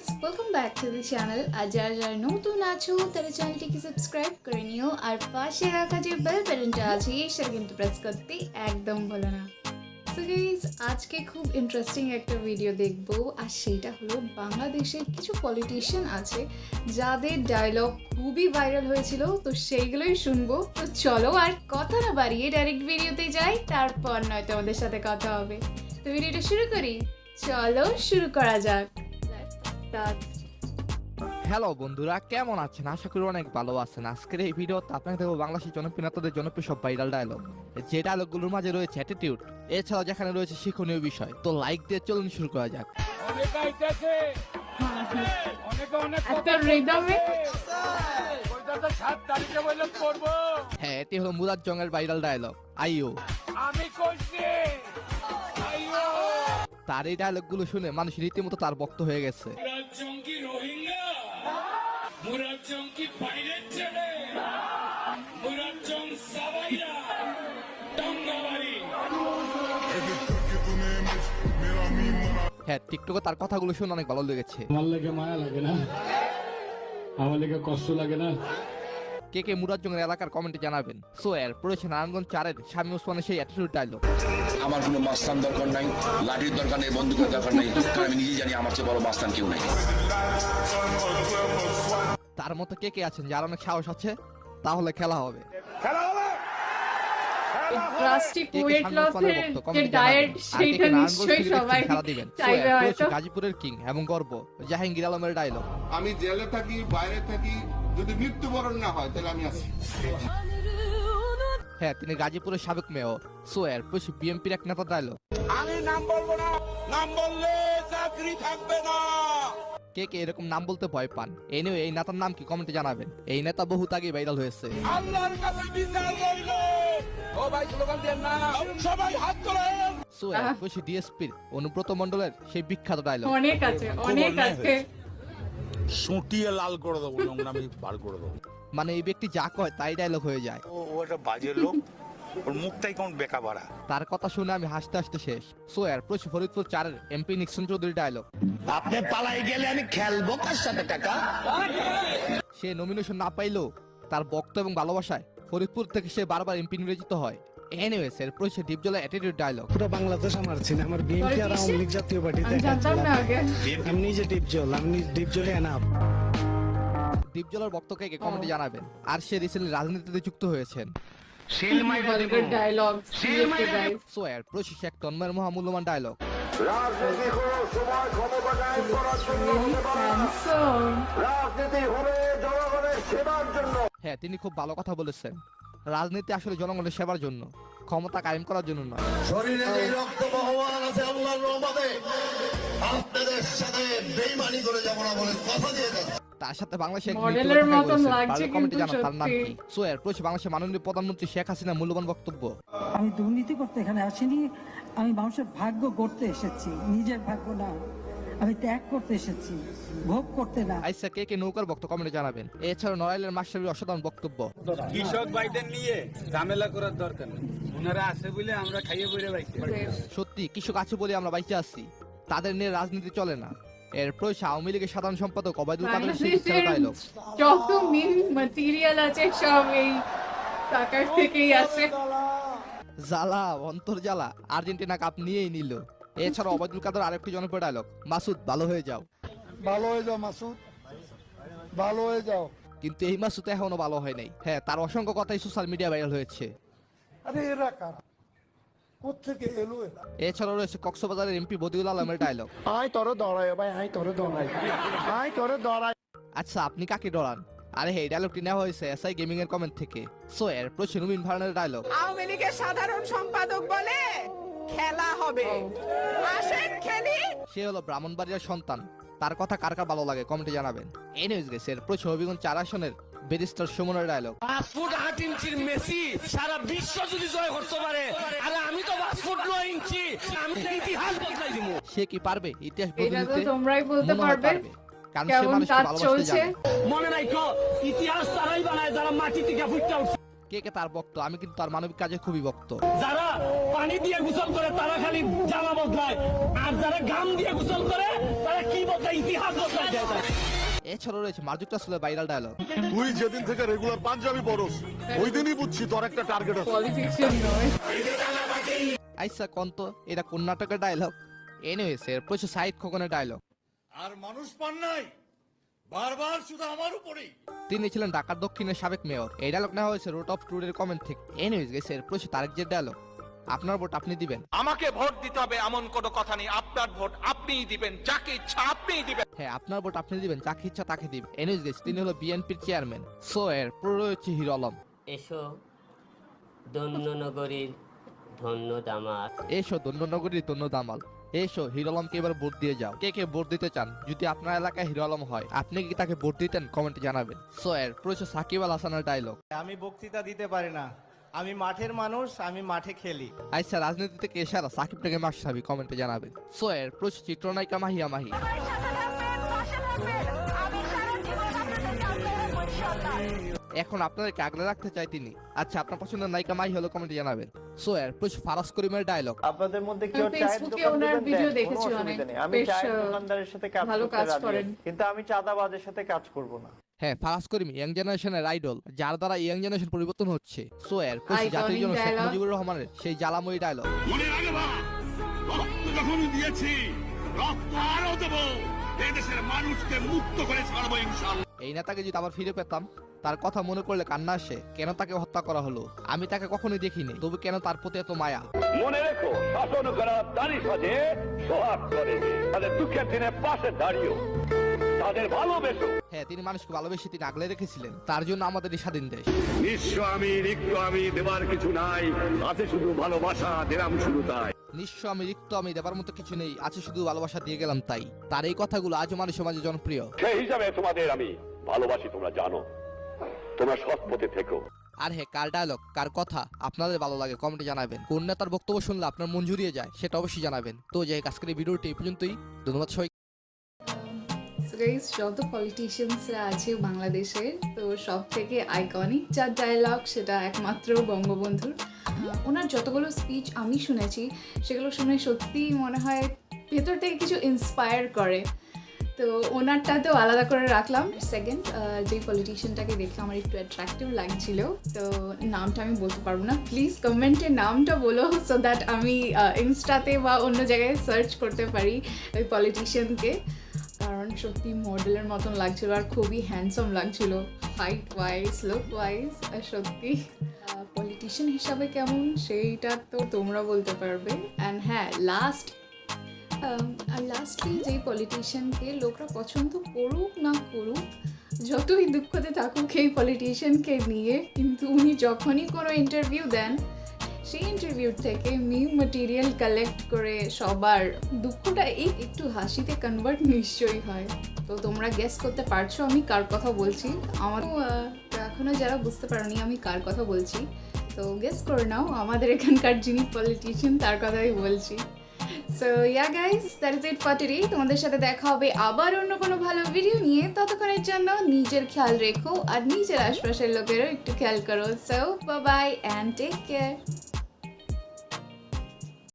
Guys welcome back to the channel আর যারা যারা নতুন আছো তারা চ্যানেলটিকে সাবস্ক্রাইব করে নিও আর পাশে রাখা যে বেল বাটনটা আছে সেটা কিন্তু প্রেস করতে একদম ভুলো না তো গাইস আজকে খুব ইন্টারেস্টিং একটা ভিডিও দেখব আর সেটা হলো বাংলাদেশের কিছু পলিটিশিয়ান আছে যাদের ডায়লগ খুবই ভাইরাল হয়েছিল তো সেইগুলোই শুনব তো চলো আর কথা না বাড়িয়ে ডাইরেক্ট ভিডিওতে যাই তারপর নয়তো আমাদের সাথে কথা হবে তো ভিডিওটা শুরু করি চলো শুরু করা যাক. হ্যালো বন্ধুরা কেমন আছেন? আশা করি অনেক ভালো আছেন। আজকের এই ভিডিওতে আপনাকে দেখব বাংলাদেশের জনপ্রিয় নেতাদের জনপ্রিয় সব ভাইরাল ডায়লগ যে ডায়লগগুলোর মাঝে রয়েছে অ্যাটিটিউড এছাড়াও যেখানে রয়েছে শিক্ষণীয় বিষয়। তো লাইক দিয়ে চলুন শুরু করা যাক। করব হ্যাঁ এটি হলো মুরাদ জঙ্গের ভাইরাল ডায়লগ আইও। আমি তার এই ডায়লগগুলো শুনে মানুষ রীতিমতো তার বক্ত হয়ে গেছে। মুরাদ জঙ্গি বাইরের ছেলে? মুরাদ জং সাবাইরা টঙ্গাবাড়ি। হ্যাঁ টিকটকে তার কথাগুলো শুনে অনেক ভালো লেগেছে। আমার লেগে মায়া লাগে না। আমার লেগে কষ্ট লাগে না। কে কে মুরাদ জঙ্গের এলাকার কমেন্টে জানাবেন। সো এর পড়েছে নারায়ণগঞ্জ চারের স্বামী ওসমানের সেই অ্যাটিটিউড ডায়লগ আমার কোনো মাস্তান দরকার নাই লাঠির দরকার নেই বন্দুকের দরকার নেই। কারণ আমি নিজে জানি আমার চেয়ে বড় মাস্তান কেউ নাই। তার মতো কে কে আছেন? যার অনেক সাহস আছে তাহলে খেলা হবে। খেলা পড়েছে গাজীপুরের কিং এবং গর্ব। জাহাঙ্গীর আলমের ডায়লগ আমি জেলে থাকি বাইরে থাকি যদি মৃত্যুবরণ না হয় তাহলে আমি আছি। হ্যাঁ তিনি গাজীপুরের সাবেক মেয়র। সো এর পড়েছে বিএনপির এক নেতা ডায়লগ আমি নাম বলব না। নাম বললে চাকরি থাকবে না। কে কে এরকম নাম বলতে ভয় পান? এই নিয়ে এই নেতার নাম কি? কমেন্টে জানাবেন। এই নেতা বহুত আগে ভাইরাল হয়েছে। আল্লাহর কাছে বিচার ও ভাই স্লোগান দেন না। সবাই হাত তোলেন সো এর ডিএসপির অনুব্রত মণ্ডলের সেই বিখ্যাত ডায়লগ অনেক আছে অনেক আছে। সুটিয়ে লাল করে দেবো নোংরামি বার করে দেবো। মানে এই ব্যক্তি যা কয় তাই ডায়লগ হয়ে যায়। ও ও একটা বাজে লোক। ওর মুখটাই কেমন বেকা বাড়া তার কথা শুনে আমি হাসতে হাসতে শেষ। সো ফরিদপুর চারের এমপি নিক্সন চৌধুরী ডায়লগ আপনি পালাই গেলে আমি খেলব কার সাথে টাকা? সে নমিনেশন না পাইলেও তার বক্ত এবং ভালোবাসায় ফরিদপুর থেকে সে বারবার এমপি নির্বাচিত হয়। এনিওয়েস এর পরিচয় ডিপজলা অ্যাটিটিউড ডায়লগ পুরো বাংলাদেশ আমার চিনে আমার বিএনপি আর আওয়ামী লীগ জাতীয় পার্টি আমি জানতাম না আগে। আমি নিজে ডিপজল আমি ডিপজলে এনাফ ডিপজলার বক্তকে কমেন্টে জানাবেন। আর সে রিসেন্টলি রাজনীতিতে যুক্ত হয়েছেন। ডায়লগ তন্ময়ের মহামূল্যবান হ্যাঁ তিনি খুব ভালো কথা বলেছেন। রাজনীতি আসলে জনগণের সেবার জন্য ক্ষমতা কায়েম করার জন্য নয়। শরীরে যে রক্ত ভগবান আছে আল্লাহর রহমতে আপনাদের সাথে বেইমানি করে যাব না বলে কথা দিয়ে যাচ্ছে। তার সাথে বাংলাদেশের মডেলের মতন লাগছে কিন্তু তার নাম সত্যি। কি? সো এর বাংলাদেশের মাননীয় প্রধানমন্ত্রী শেখ হাসিনা মূল্যবান বক্তব্য। আমি দুর্নীতি করতে এখানে আসিনি আমি মানুষের ভাগ্য গড়তে এসেছি নিজের ভাগ্য না। আমি ত্যাগ করতে এসেছি ভোগ করতে না। আইসা কে কে নৌকার বক্ত কমেন্টে জানাবেন? এছাড়াও নড়াইলের মাস্টারের অসাধারণ বক্তব্য। কৃষক ভাইদের নিয়ে ঝামেলা করার দরকার নেই। ওনারা আছে বলে আমরা খাইয়ে বইরে পাইছি সত্যি কৃষক আছে বলে আমরা বাইচে আছি। তাদের নিয়ে রাজনীতি চলে না। এর প্রয়োজন আওয়ামী লীগের সাধারণ সম্পাদক অবায়দুল কাদের যত মিন ম্যাটেরিয়াল আছে সব এই টাকার থেকেই আছে। জ্বালা। অন্তর জ্বালা আর্জেন্টিনা কাপ নিয়েই নিল। এছাড়া অবায়দুল কাদের আরেকটি জনপ্রিয় ডায়লগ মাসুদ ভালো হয়ে যাও। ভালো হয়ে যাও মাসুদ। ভালো হয়ে যাও। কিন্তু এই মাসুদ এখনও ভালো হয় নাই। হ্যাঁ তার অসংখ্য কথাই সোশ্যাল মিডিয়া ভাইরাল হয়েছে। আরে এরা কারা? কোথেকে এলো এরা? এছাড়াও রয়েছে কক্সবাজারের এমপি বদিউল আলমের ডায়লগ আয় তোরে দৌড়ায় ভাই আয় তোরে দৌড়ায় আয় তোরে দৌড়ায় আচ্ছা আপনি কাকে ডরান আরে এই ডায়লগটি নেওয়া হয়েছে এসআই গেমিং এর কমেন্ট থেকে। সো এর ভার্নের ডায়লগ আওয়ামী লীগের সাধারণ সম্পাদক বলে খেলা হবে। আসেন খেলি। সে হলো ব্রাহ্মণবাড়িয়ার সন্তান। তার কথা কার কার ভালো লাগে কমেন্টে জানাবেন। এই নিউজ গেছে এর প্রশ্ন হবিগঞ্জ চার আসনের ব্যারিস্টার সুমনের ডায়লগ ফুট আট ইঞ্চির মেসি সারা বিশ্ব যদি জয় করতে পারে আরে আমি তো পাঁচ ফুট নয় ইঞ্চি আমি ইতিহাস বদলাই দিব। সে কি পারবে? ইতিহাস বদলে দিতে তোমরাই বলতে পারবে। কারণ সে মানুষকে ভালোবাসতে জানে। মনে ইতিহাস তারাই বানায় যারা মাটি থেকে ফুটটা উঠছে। কে কে তার ভক্ত? আমি কিন্তু তার মানবিক কাজে খুবই ভক্ত। যারা পানি দিয়ে গোসল করে তারা খালি জামা বদলায়। আর যারা গাম দিয়ে গোসল করে তারা কি বদলায়? ইতিহাস বদলায়। এছাড়াও রয়েছে মার্জুক রাসেলের ভাইরাল ডায়লগ তুই যেদিন থেকে রেগুলার পাঞ্জাবি পরস ওই দিনই বুঝছি তোর একটা টার্গেট আছে। পলিটিশিয়ান নয়। আইসা কন্ত এটা কোন নাটকের ডায়লগ এনিওয়েস এর প্রচুর সাইদ খোকনের ডায়লগ আর মানুষ পান নাই বারবার শুধু আমার উপরেই। তিনি ছিলেন ঢাকার দক্ষিণের সাবেক মেয়র এই ডায়লগ নেওয়া হয়েছে রোড অফ ট্রুডের কমেন্ট থেকে। এনিওয়েজ গেছে এর প্রচুর তারেক যে ডায়লগ আপনার ভোট আপনি দিবেন। আমাকে ভোট দিতে হবে এমন কোনো কথা নেই। আপনার ভোট আপনিই দিবেন যাকে ইচ্ছা আপনিই দিবেন। হ্যাঁ আপনার ভোট আপনি দিবেন যাকে ইচ্ছা তাকে দিবেন। তিনি হলো বিএনপির চেয়ারম্যান। সো এর হিরো আলম। এসো দন্যনগরীর ধন্য দামাত এসো ধন্যনগরী ধন্য দামাল এসো হিরো আলমকে এবার ভোট দিয়ে যাও। কে কে ভোট দিতে চান? যদি আপনার এলাকায় হিরো আলম হয় আপনি কি তাকে ভোট দিতেন? কমেন্টে জানাবেন। সো এর প্রচুর সাকিব আল হাসানের ডায়লগ আমি বক্তৃতা দিতে পারি না। আমি মাঠের মানুষ আমি মাঠে খেলি। আচ্ছা রাজনীতি থেকে এসারা সাকিব থেকে মাস সাবি কমেন্টে জানাবেন। সো এর প্রচুর চিত্রনায়িকা মাহিয়া মাহি। এখন আপনাদেরকে আগলে রাখতে চাই তিনি। আচ্ছা আপনার পছন্দের নায়িকা মাহি হলো কমেন্টে জানাবেন। সো এর প্রচুর ফারাস করিমের ডায়লগ আপনাদের মধ্যে কেউ চায়ের ফেসবুকে দোকান ওনার ভিডিও দেখেছি অনেক। আমি চায়ের দোকানদারের সাথে কাজ করতে কাজ রাজি কিন্তু আমি চাঁদাবাজের সাথে কাজ করব না। হ্যাঁ ফারাস করিম ইয়াং জেনারেশনের আইডল যার দ্বারা ইয়াং জেনারেশন পরিবর্তন হচ্ছে। সো এর জাতির জন্য শেখ মুজিবুর রহমানের সেই জ্বালাময়ী ডায়লগ মনে রাখবা রক্ত যখন দিয়েছি রক্ত আরও দেবো। এদেশের মানুষকে মুক্ত করে ছাড়বো ইনশাল্লাহ এই নেতাকে যদি আবার ফিরে পেতাম তার কথা মনে করলে কান্না আসে কেন তাকে হত্যা করা হলো? আমি তাকে কখনোই দেখিনি তবু কেন তার প্রতি এত মায়া? মনে রেখো শাসন করা দাঁড়ি সাজে সোহাগ করে। তাদের দুঃখের দিনে পাশে দাঁড়িয়েও। তাদের ভালোবেসো। হ্যাঁ তিনি মানুষকে ভালোবেসে তিনি আগলে রেখেছিলেন। তার জন্য আমাদের এই স্বাধীন দেশ। নিঃস্ব আমি রিক্ত আমি দেবার কিছু নাই। আছে শুধু ভালোবাসা দিলাম শুধু তাই। নিঃস্ব আমি রিক্ত আমি দেবার মতো কিছু নেই। আছে শুধু ভালোবাসা দিয়ে গেলাম তাই। তার এই কথাগুলো আজও মানুষের মাঝে জনপ্রিয়। সেই হিসাবে তোমাদের আমি ভালোবাসি তোমরা জানো। তোমরা সৎ পথে থেকো। আর হ্যাঁ কার ডায়লগ কার কথা আপনাদের ভালো লাগে কমেন্টে জানাবেন। কোন নেতার বক্তব্য শুনলে আপনার মন জুড়িয়ে যায় সেটা অবশ্যই জানাবেন। তো যাই আজকের এই ভিডিওটি এই পর্যন্তই। ধন্যবাদ সবাই। Guys, যত পলিটিশিয়ানসরা আছে বাংলাদেশে তো সব থেকে আইকনিক যার ডায়লগ সেটা একমাত্র বঙ্গবন্ধুর ওনার যতগুলো স্পিচ আমি শুনেছি সেগুলো শুনে সত্যি মনে হয় ভেতর থেকে কিছু ইন্সপায়ার করে। তো ওনারটা তো আলাদা করে রাখলাম। সেকেন্ড যে পলিটিশিয়ানটাকে দেখে আমার একটু অ্যাট্রাক্টিভ লাগছিল তো নামটা আমি বলতে পারব না। প্লিজ কমেন্টে নামটা বলো সো দ্যাট আমি ইনস্টাতে বা অন্য জায়গায় সার্চ করতে পারি ওই পলিটিশিয়ানকে সত্যি মডেলের মতন লাগছিল আর খুবই হ্যান্ডসাম লাগছিল হাইট ওয়াইজ লুক ওয়াইজ আর সত্যি পলিটিশিয়ান হিসাবে কেমন সেইটা তো তোমরা বলতে পারবে। অ্যান্ড হ্যাঁ লাস্ট আর লাস্টলি যেই পলিটিশিয়ানকে লোকরা পছন্দ করুক না করুক, যতই দুঃখতে থাকুক, এই পলিটিশিয়ানকে নিয়ে কিন্তু উনি যখনই কোনো ইন্টারভিউ দেন সেই ইন্টারভিউ থেকে মিম মেটেরিয়াল কালেক্ট করে সবার দুঃখটা এই একটু হাসিতে কনভার্ট নিশ্চয়ই হয়। তো তোমরা গেস করতে পারছ আমি কার কথা বলছি। আমার এখনও যারা বুঝতে পারোনি আমি কার কথা বলছি। তো গেস করে নাও, আমাদের এখানকার যিনি পলিটিশিয়ান তার কথাই বলছি। So yeah guys that is it for তোমাদের সাথে দেখা হবে আবার অন্য কোনো ভালো ভিডিও নিয়ে। ততক্ষণের জন্য নিজের খেয়াল রেখো আর নিজের আশপাশের লোকেরও একটু খেয়াল করো। So bye and take care